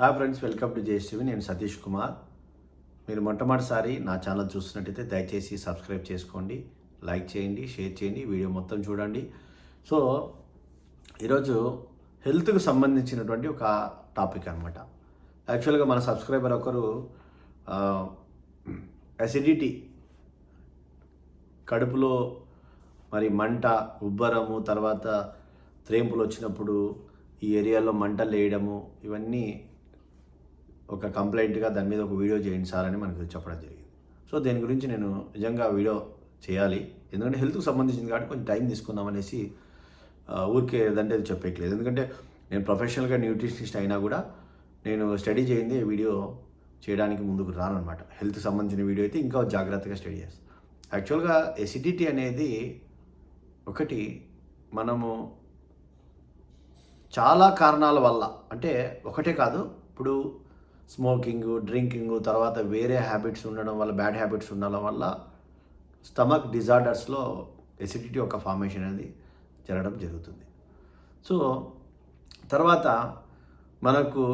Hi friends welcome to JSTV నేను సతీష్ కుమార్. మీరు మొట్టమొదటిసారి నా ఛానల్ చూస్తున్నట్టయితే దయచేసి సబ్స్క్రైబ్ చేసుకోండి లైక్ చేయండి షేర్ చేయండి వీడియో మొత్తం చూడండి. సో ఈరోజు హెల్త్కు సంబంధించినటువంటి ఒక టాపిక్ అనమాట యాక్చువల్గా మన సబ్స్క్రైబర్ ఒకరు అసిడిటీ కడుపులో మరి మంట ఉబ్బరము తర్వాత త్రేంపులు వచ్చినప్పుడు ఈ ఏరియాలో మంటలు వేయడము ఇవన్నీ ఒక కంప్లైంట్గా దాని మీద ఒక వీడియో చేయండి సార్ అని మనకు చెప్పడం జరిగింది. సో దీని గురించి నేను నిజంగా వీడియో చేయాలి. ఎందుకంటే హెల్త్కి సంబంధించింది కాబట్టి కొంచెం టైం తీసుకుందాం అనేసి ఊరికే ఏదంటే అది చెప్పేయట్లేదు. ఎందుకంటే నేను ప్రొఫెషనల్గా న్యూట్రిషనిస్ట్ అయినా కూడా నేను స్టడీ చేయింది వీడియో చేయడానికి ముందుకు రానమాట హెల్త్ సంబంధించిన వీడియో అయితే ఇంకా జాగ్రత్తగా స్టడీ చేస్తాను యాక్చువల్గా ఎసిడిటీ అనేది ఒకటి మనము చాలా కారణాల వల్ల అంటే ఒకటే కాదు ఇప్పుడు స్మోకింగ్ డ్రింకింగ్ తర్వాత వేరే హ్యాబిట్స్ ఉండడం వల్ల బ్యాడ్ హ్యాబిట్స్ ఉండడం వల్ల స్టమక్ డిజార్డర్స్లో ఎసిడిటీ ఒక ఫార్మేషన్ అనేది జరగడం జరుగుతుంది. సో తర్వాత మనకు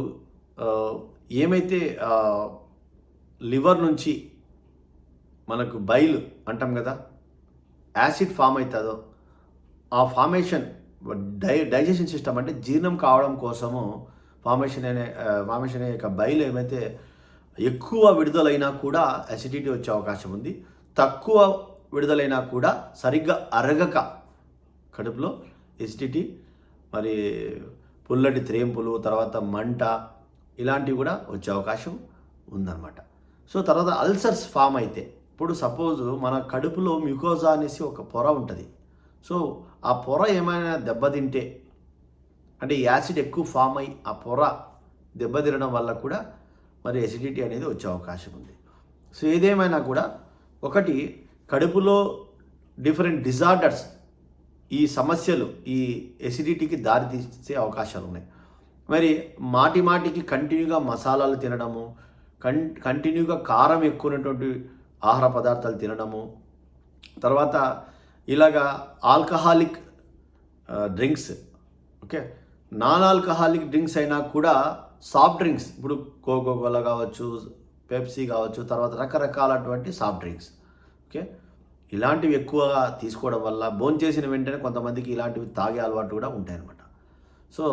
ఏమైతే లివర్ నుంచి మనకు బైల్ అంటాం కదా యాసిడ్ ఫామ్ అవుతుందో ఆ ఫార్మేషన్ డై డైజెషన్ సిస్టమ్ అంటే జీర్ణం కావడం కోసము ఫార్మేషన్ అనే ఫార్మేషన్ అనే యొక్క బయలు ఏమైతే ఎక్కువ విడుదలైనా కూడా అసిడిటీ వచ్చే అవకాశం ఉంది. తక్కువ విడుదలైనా కూడా సరిగ్గా అరగక కడుపులో ఎసిడిటీ మరి పుల్లటి త్రేంపులు తర్వాత మంట ఇలాంటివి కూడా వచ్చే అవకాశం ఉందన్నమాట. సో తర్వాత అల్సర్స్ ఫామ్ అయితే ఇప్పుడు సపోజ్ మన కడుపులో మ్యూకోజా అనేసి ఒక పొర ఉంటుంది. సో ఆ పొర ఏమైనా దెబ్బతింటే అంటే ఈ యాసిడ్ ఎక్కువ ఫామ్ అయ్యి ఆ పొర దెబ్బతినడం వల్ల కూడా మరి ఎసిడిటీ అనేది వచ్చే అవకాశం ఉంది. సో ఏదేమైనా కూడా ఒకటి కడుపులో డిఫరెంట్ డిజార్డర్స్ ఈ సమస్యలు ఈ ఎసిడిటీకి దారితీసే అవకాశాలు ఉన్నాయి. మరి మాటి మాటికి కంటిన్యూగా మసాలాలు తినడము కన్ కంటిన్యూగా కారం ఎక్కువ ఉన్నటువంటి ఆహార పదార్థాలు తినడము తర్వాత ఇలాగా alcoholic drinks okay? Non alcoholic drinks అయినా కూడా సాఫ్ట్ డ్రింక్స్ ఇప్పుడు కోకో కోలా కావచ్చు పెప్సీ కావచ్చు తర్వాత రకరకాలటువంటి సాఫ్ట్ డ్రింక్స్ ఓకే? ఇలాంటివి ఎక్కువగా తీసుకోవడం వల్ల భోంచేసిన వెంటనే కొంతమందికి ఇలాంటివి తాగే అలవాటు కూడా ఉంటాయన్నమాట. సో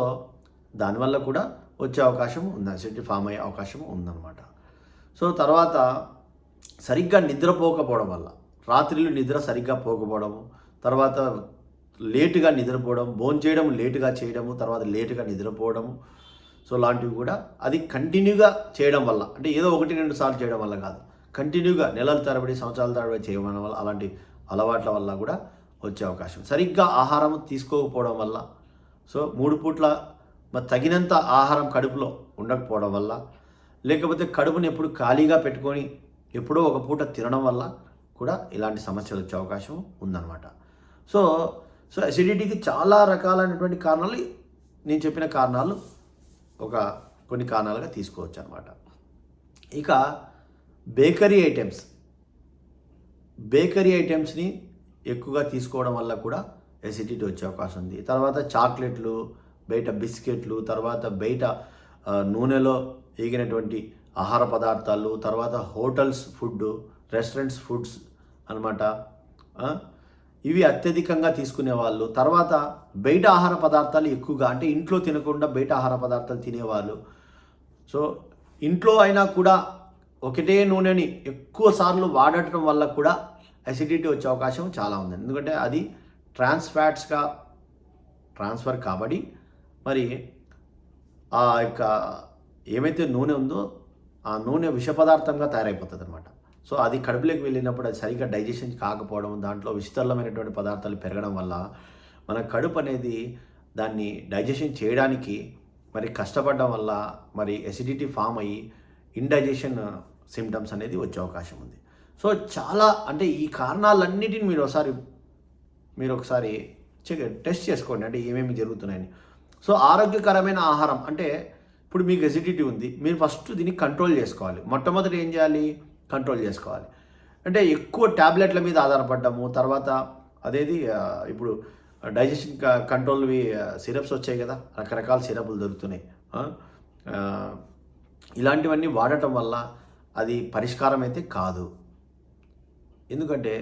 దానివల్ల కూడా వచ్చే అవకాశం ఉంది అసిడిటీ ఫామ్ అయ్యే అవకాశం ఉందన్నమాట. సో తర్వాత సరిగ్గా నిద్రపోకపోవడం వల్ల రాత్రిళ్ళు నిద్ర సరిగ్గా పోకపోవడము తర్వాత లేటుగా నిద్రపోవడం భోంచేయడం లేటుగా చేయడము తర్వాత లేటుగా నిద్రపోవడము. సో లాంటివి కూడా అది కంటిన్యూగా చేయడం వల్ల అంటే ఏదో ఒకటి రెండు సార్లు చేయడం వల్ల కాదు. కంటిన్యూగా నెలల తరబడి సంవత్సరాల తరబడి చేయడం వల్ల అలాంటి అలవాట్ల వల్ల కూడా వచ్చే అవకాశం. సరిగ్గా ఆహారం తీసుకోకపోవడం వల్ల సో మూడు పూట్ల మరి తగినంత ఆహారం కడుపులో ఉండకపోవడం వల్ల లేకపోతే కడుపుని ఎప్పుడు ఖాళీగా పెట్టుకొని ఎప్పుడో ఒక పూట తినడం వల్ల కూడా ఇలాంటి సమస్యలు వచ్చే అవకాశం ఉందన్నమాట. సో సో అసిడిటీకి చాలా రకాలైనటువంటి కారణాలు నేను చెప్పిన కారణాలు ఒక కొన్ని కారణాలుగా తీసుకోవచ్చు అనమాట ఇక బేకరీ ఐటమ్స్. బేకరీ ఐటమ్స్ని ఎక్కువగా తీసుకోవడం వల్ల కూడా ఎసిడిటీ వచ్చే అవకాశం ఉంది. తర్వాత చాక్లెట్లు బయట బిస్కెట్లు తర్వాత బయట నూనెలో వేగినటువంటి ఆహార పదార్థాలు తర్వాత హోటల్స్ ఫుడ్ రెస్టారెంట్స్ ఫుడ్స్ అనమాట ఇవి అత్యధికంగా తీసుకునే వాళ్ళు. తర్వాత బయట ఆహార పదార్థాలు ఎక్కువగా అంటే ఇంట్లో తినకుండా బయట ఆహార పదార్థాలు తినేవాళ్ళు. సో ఇంట్లో అయినా కూడా ఒకటే నూనెని ఎక్కువ సార్లు వాడటం వల్ల కూడా అసిడిటీ వచ్చే అవకాశం చాలా ఉంది. ఎందుకంటే అది ట్రాన్స్ ఫ్యాట్స్గా ట్రాన్స్ఫర్ కాబట్టి మరి ఆ యొక్క ఏమైతే నూనె ఉందో ఆ నూనె విష పదార్థంగా తయారైపోతుంది అనమాట సో అది కడుపులోకి వెళ్ళినప్పుడు అది సరిగ్గా డైజెషన్ కాకపోవడం దాంట్లో విస్తరమైనటువంటి పదార్థాలు పెరగడం వల్ల మన కడుపు అనేది దాన్ని డైజెషన్ చేయడానికి మరి కష్టపడడం వల్ల మరి ఎసిడిటీ ఫామ్ అయ్యి ఇండైజెషన్ సిమ్టమ్స్ అనేది వచ్చే అవకాశం ఉంది. సో చాలా అంటే ఈ కారణాలన్నిటిని మీరు ఒకసారి మీరు ఒకసారి చెక్ టెస్ట్ చేసుకోండి. అంటే ఏమేమి జరుగుతున్నాయని. సో ఆరోగ్యకరమైన ఆహారం అంటే ఇప్పుడు మీకు ఎసిడిటీ ఉంది మీరు ఫస్ట్ దీన్ని కంట్రోల్ చేసుకోవాలి. మొట్టమొదటి ఏం చేయాలి? కంట్రోల్ చేసుకోవాలి. అంటే ఎక్కువ ట్యాబ్లెట్ల మీద ఆధారపడ్డము తర్వాత అదేది ఇప్పుడు డైజెషన్ కంట్రోల్వి సిరప్స్ వచ్చాయి కదా రకరకాల సిరప్లు దొరుకుతున్నాయి. ఇలాంటివన్నీ వాడటం వల్ల అది పరిష్కారం అయితే కాదు. ఎందుకంటే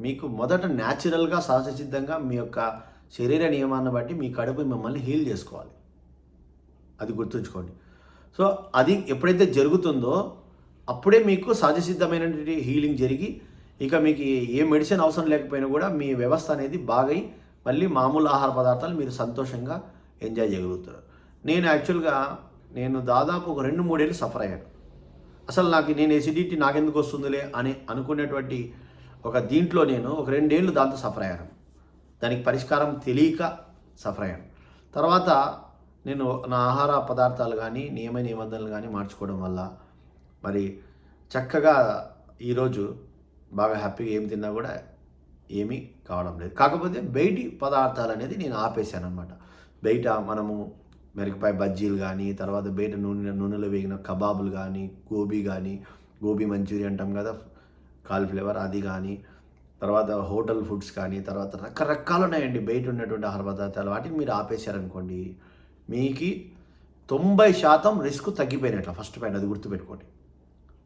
మీకు మొదట న్యాచురల్గా సహజసిద్ధంగా మీ యొక్క శరీర నియమాన్ని బట్టి మీ కడుపు మిమ్మల్ని హీల్ చేసుకోవాలి. అది గుర్తుంచుకోండి. సో అది ఎప్పుడైతే జరుగుతుందో అప్పుడే మీకు సహజసిద్ధమైనటువంటి హీలింగ్ జరిగి ఇక మీకు ఏ మెడిసిన్ అవసరం లేకపోయినా కూడా మీ వ్యవస్థ అనేది బాగై మళ్ళీ మామూలు ఆహార పదార్థాలు మీరు సంతోషంగా ఎంజాయ్ చేయగలుగుతారు. నేను యాక్చువల్గా నేను దాదాపు ఒక రెండు మూడేళ్ళు సఫర్ అయ్యాను. అసలు నాకు నేను ఎసిడిటీ నాకెందుకు వస్తుందిలే అని అనుకునేటువంటి ఒక దీంట్లో నేను ఒక రెండేళ్ళు దాంతో సఫర్ అయ్యాను. దానికి పరిష్కారం తెలియక సఫర్ అయ్యాను. తర్వాత నేను నా ఆహార పదార్థాలు కానీ నియమ నిబంధనలు కానీ మార్చుకోవడం వల్ల మరి చక్కగా ఈరోజు బాగా హ్యాపీగా ఏం తిన్నా కూడా ఏమీ కావడం లేదు. కాకపోతే బయటి పదార్థాలు అనేది నేను ఆపేశాను అనమాట బయట మనము మిరపకాయ బజ్జీలు కానీ తర్వాత బయట నూనె నూనెలో వేగిన కబాబులు కానీ గోబీ కానీ గోబీ మంచూరియా అంటాం కదా కాలిఫ్లేవర్ అది కానీ తర్వాత హోటల్ ఫుడ్స్ కానీ తర్వాత రకరకాలు ఉన్నాయండి బయట ఉన్నటువంటి ఆహార పదార్థాలు. వాటిని మీరు ఆపేశారనుకోండి మీకు తొంభై శాతం రిస్క్ తగ్గిపోయినట్ల ఫస్ట్ పైన అది గుర్తుపెట్టుకోండి.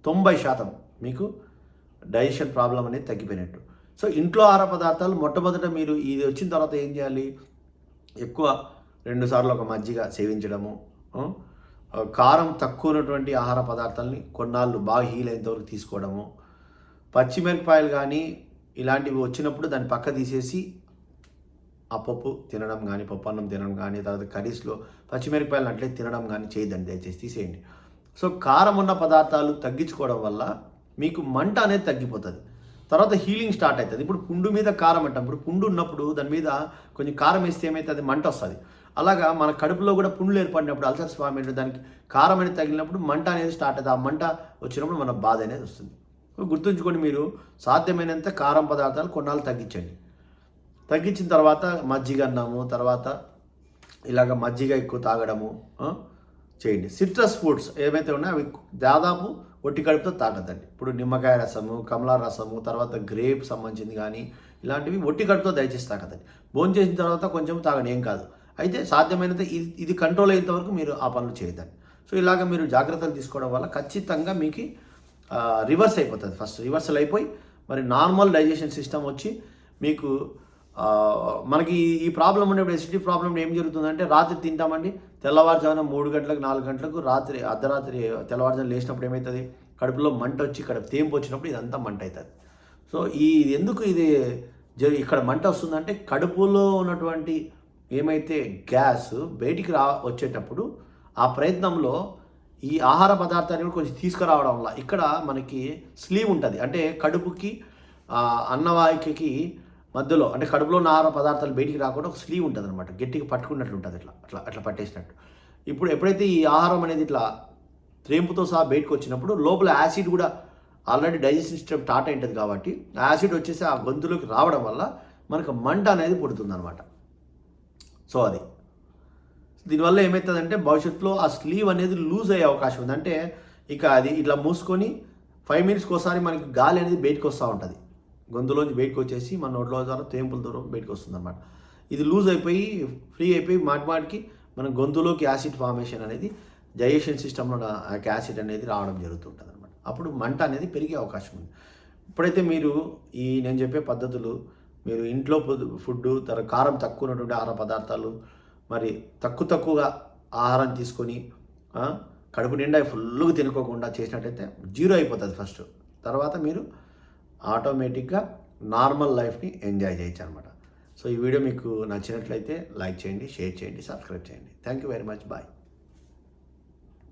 తొంభై శాతం మీకు డైజెషన్ ప్రాబ్లం అనేది తగ్గిపోయినట్టు. సో ఇంట్లో ఆహార పదార్థాలు మొట్టమొదట మీరు ఇది వచ్చిన తర్వాత ఏం చేయాలి? ఎక్కువ రెండుసార్లు ఒక మజ్జిగ సేవించడము కారం తక్కువ ఉన్నటువంటి ఆహార పదార్థాలని కొన్నాళ్ళు బాగా హీల్ అయినంతవరకు తీసుకోవడము పచ్చిమిరపకాయలు కానీ ఇలాంటివి వచ్చినప్పుడు దాన్ని పక్క తీసేసి ఆ పప్పు తినడం కానీ పప్పు అన్నం తినడం కానీ తర్వాత కర్రీస్లో పచ్చిమిరపకాయలు అట్లే తినడం కానీ చేయదండి దయచేసి తీసేయండి. సో కారం ఉన్న పదార్థాలు తగ్గించుకోవడం వల్ల మీకు మంట అనేది తగ్గిపోతుంది. తర్వాత హీలింగ్ స్టార్ట్ అవుతుంది ఇప్పుడు పుండు మీద కారం అంటాం. ఇప్పుడు పుండు ఉన్నప్పుడు దాని మీద కొంచెం కారం వేస్తే ఏమవుతుంది మంట వస్తుంది. అలాగా మన కడుపులో కూడా పుండ్లు ఏర్పడినప్పుడు అల్సర్ స్వామి దానికి కారం అనేది తగిలినప్పుడు మంట అనేది స్టార్ట్ అవుతుంది ఆ మంట వచ్చినప్పుడు మన బాధ అనేది వస్తుంది. గుర్తుంచుకోండి మీరు సాధ్యమైనంత కారం పదార్థాలు కొన్నాళ్ళు తగ్గించండి. తగ్గించిన తర్వాత మజ్జిగ అన్నాము. తర్వాత ఇలాగ మజ్జిగ ఎక్కువ తాగడము చేయండి. సిట్రస్ ఫుడ్స్ ఏమైతే ఉన్నాయో అవి దాదాపు ఒట్టి కడుపుతో తాగద్దండి. ఇప్పుడు నిమ్మకాయ రసము కమలా రసము తర్వాత గ్రేప్ సంబంధించింది కానీ ఇలాంటివి ఒట్టి కడుపుతో దయచేసి తాగదండి భోజనం చేసిన తర్వాత కొంచెం తాగండి ఏం కాదు. అయితే సాధ్యమైనంత ఇది ఇది కంట్రోల్ అయ్యేంత వరకు మీరు ఆ పనులు చేయదండి సో ఇలాగ మీరు జాగ్రత్తలు తీసుకోవడం వల్ల ఖచ్చితంగా మీకు రివర్స్ అయిపోతుంది. ఫస్ట్ రివర్సల్ అయిపోయి మరి నార్మల్ డైజెషన్ సిస్టమ్ వచ్చి మీకు మనకి ఈ- ప్రాబ్లం ఉన్నప్పుడు ఎసిడిటీ ప్రాబ్లం ఏం జరుగుతుందంటే రాత్రి తింటామండి. తెల్లవారుజామున మూడు గంటలకు నాలుగు గంటలకు రాత్రి అర్ధరాత్రి తెల్లవారుజామున లేచినప్పుడు ఏమవుతుంది కడుపులో మంట వచ్చి ఇక్కడ తేంపు వచ్చినప్పుడు ఇదంతా మంట అవుతుంది సో ఈ ఎందుకు ఇది ఇక్కడ మంట వస్తుందంటే కడుపులో ఉన్నటువంటి ఏమైతే గ్యాస్ బయటికి రా వచ్చేటప్పుడు ఆ ప్రయత్నంలో ఈ ఆహార పదార్థాన్ని కూడా కొంచెం తీసుకురావడం వల్ల ఇక్కడ మనకి స్లీవ్ ఉంటుంది. అంటే కడుపుకి అన్నవాహికకి మధ్యలో అంటే కడుపులో ఉన్న ఆహార పదార్థాలు బయటికి రాకుండా ఒక స్లీవ్ ఉంటుంది అనమాట గట్టిగా పట్టుకున్నట్లు ఉంటుంది ఇట్లా అట్లా అట్లా పట్టేసినట్టు. ఇప్పుడు ఎప్పుడైతే ఈ ఆహారం అనేది ఇట్లా త్రేంపుతో సహా బయటకు వచ్చినప్పుడు లోపల యాసిడ్ కూడా ఆల్రెడీ డైజెషన్ సిస్టమ్ స్టార్ట్ ఉంటుంది కాబట్టి ఆ యాసిడ్ వచ్చేసి ఆ గొంతులోకి రావడం వల్ల మనకు మంట అనేది పుడుతుంది అనమాట సో అది. దీనివల్ల ఏమవుతుందంటే భవిష్యత్తులో ఆ స్లీవ్ అనేది లూజ్ అయ్యే అవకాశం ఉంది. అంటే ఇక అది ఇట్లా మూసుకొని ఫైవ్ మినిట్స్కి ఒకసారి మనకి గాలి అనేది బయటకు వస్తూ ఉంటుంది. గొంతులోంచి బయటకు వచ్చేసి మన నోట్లో ద్వారా తేంపుల దూరం బయటకు వస్తుంది అనమాట ఇది లూజ్ అయిపోయి ఫ్రీ అయిపోయి మాటిమాటికి మన గొంతులోకి యాసిడ్ ఫార్మేషన్ అనేది డైజెషన్ సిస్టంలో ఆ యాసిడ్ అనేది రావడం జరుగుతుంటుంది అనమాట అప్పుడు మంట అనేది పెరిగే అవకాశం ఉంది. ఇప్పుడైతే మీరు ఈ నేను చెప్పే పద్ధతులు మీరు ఇంట్లో ఫుడ్ తర కారం తక్కువ ఉన్నటువంటి ఆహార పదార్థాలు మరి తక్కువ తక్కువగా ఆహారం తీసుకొని కడుపు నిండా ఫుల్గా తినుకోకుండా చేసినట్టయితే జీరో అయిపోతుంది ఫస్ట్. తర్వాత మీరు ఆటోమేటిక్గా నార్మల్ లైఫ్ని ఎంజాయ్ చేయొచ్చు అనమాట సో ఈ వీడియో మీకు నచ్చినట్లయితే లైక్ చేయండి షేర్ చేయండి సబ్స్క్రైబ్ చేయండి. Thank you very much. Bye.